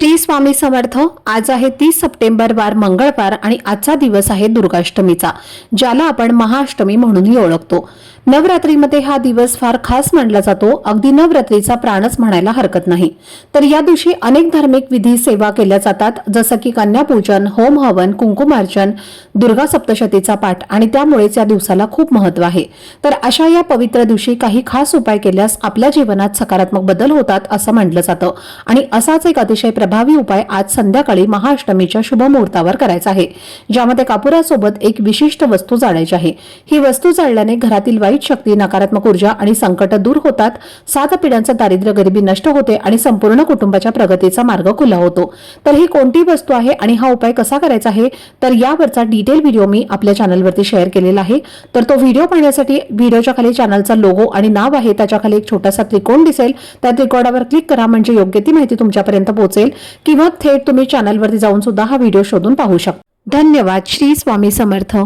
श्री स्वामी समर्थ. आज आहे तीस सप्टेंबर वार मंगळवार आणि आजचा दिवस आहे दुर्गाष्टमीचा ज्याला आपण महाअष्टमी म्हणूनही ओळखतो. नवरात्रीमध्ये हा दिवस फार खास मानला जातो. अगदी नवरात्रीचा प्राणच म्हणायला हरकत नाही. तर या दिवशी अनेक धार्मिक विधी सेवा केल्या जातात जसं की कन्यापूजन होम हवन कुंकुमार्चन दुर्गा सप्तशतीचा पाठ आणि त्यामुळेच या दिवसाला खूप महत्त्व आहे. तर अशा या पवित्र दिवशी काही खास उपाय केल्यास आपल्या जीवनात सकारात्मक बदल होतात असं म्हटलं जातं. आणि असाच एक अतिशय प्रभावी उपाय आज संध्याकाळी महाअष्टमीच्या शुभ मुहूर्तावर करायचा आहे. ज्यामध्ये कापुरासोबत एक विशिष्ट वस्तू जाळायची आहे. ही वस्तू जाळल्याने घरातील वाईट शक्ती नकारात्मक ऊर्जा आणि संकट दूर होतात. सात पिढ्यांचं दारिद्र्य गरिबी नष्ट होते आणि संपूर्ण कुटुंबाच्या प्रगतीचा मार्ग खुला होतो. तर ही कोणती वस्तू आहे आणि हा उपाय कसा करायचा आहे? तर यावरचा डिटेल व्हिडिओ मी आपल्या चॅनलवरती शेअर केलेला आहे. तर तो व्हिडिओ पाहण्यासाठी व्हिडिओच्या खाली चॅनलचा लोगो आणि नाव आहे. त्याच्याखाली एक छोटासा त्रिकोण दिसेल. त्या त्रिकोणावर क्लिक करा. म्हणजे योग्य ती माहिती तुमच्यापर्यंत पोहोचेल. किंवा थेट तुम्ही चॅनलवरती जाऊन सुद्धा हा व्हिडिओ शोधून पाहू शकता. धन्यवाद. श्री स्वामी समर्थ.